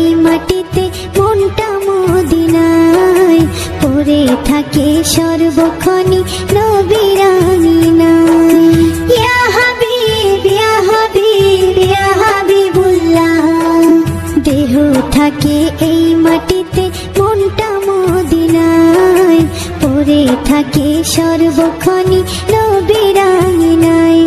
মাটিতে মনটা মদিনায়। পড়ে থাকে সর্বক্ষণি নবিরানি হাবিবুল্লাহ। দেহ থাকে এই মাটিতে মনটা মদিনায়। পড়ে থাকে সর্বক্ষণি নবিরানি নাই।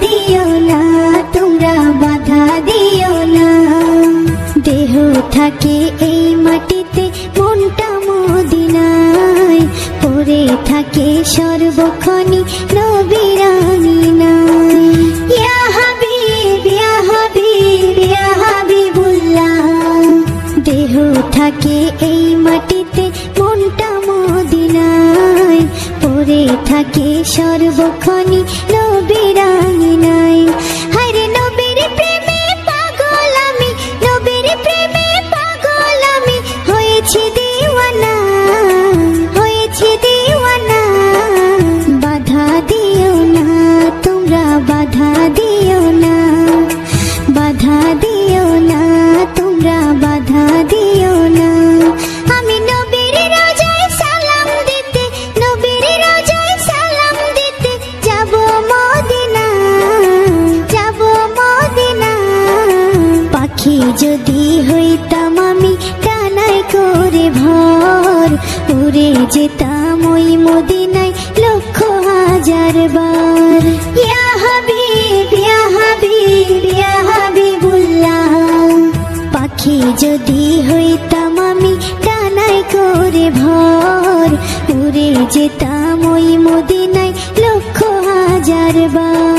দিও না, তোমরা বাধা দিও না। দেহ থাকে এই মাটিতে, মনটা মদিনায়। পড়ে থাকে সর্বক্ষণি নবিরানি হাবিবুল্লাহ। দেহ থাকে এই মাটিতে, মনটা মদিনায়। পড়ে থাকে সর্বক্ষণি বাধা দিও না, বাধা দিও না, তোমরা বাধা দিও না। আমি নবীর রাজায় সালাম দিতে, নবীর রাজায় সালাম দিতে যাব মদিনা যাব মদিনা। পাখি যদি হইতাম আমি ডানায় করে ভর, উড়ে যেতাম ওই মদিনায় লক্ষ হাজার বার। যদি হইতাম আমি ডানায় করে ভর উড়ে যেতাম ওই মদিনায় লক্ষ হাজার বার।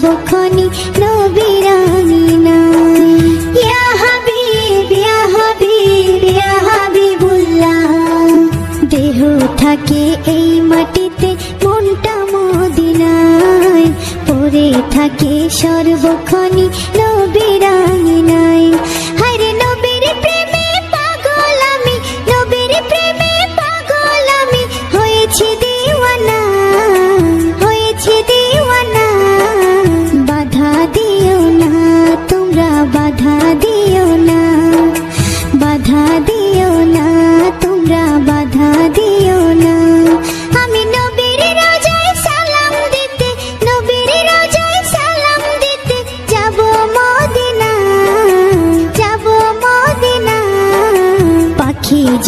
সর্বক্ষণি নবিরানি ইয়া হাবিব ইয়া হাবিব, ইয়া দেহ থাকে এই মাটিতে, মনটা মদিনায়। পরে থাকে সর্বক্ষণি নবিরানি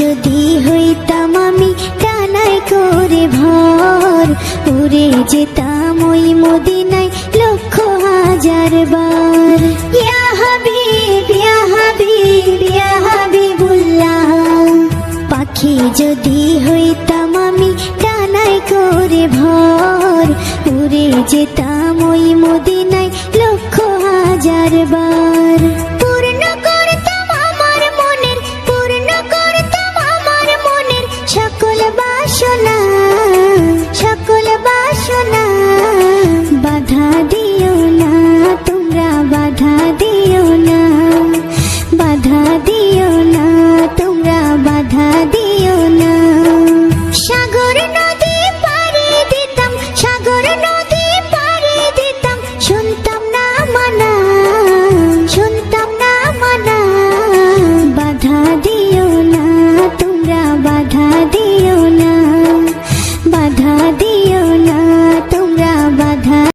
যদি হইতাম আমি টানাই করে ভর, উড়ে যেতাম ওই মদিনায় লক্ষ হাজার বার। ইয়া হাবিব ইয়া হাবিব, ইয়া পাখি যদি হইতাম আমি ডানাই করে ভর, উড়ে যেতাম ওই মদিনায়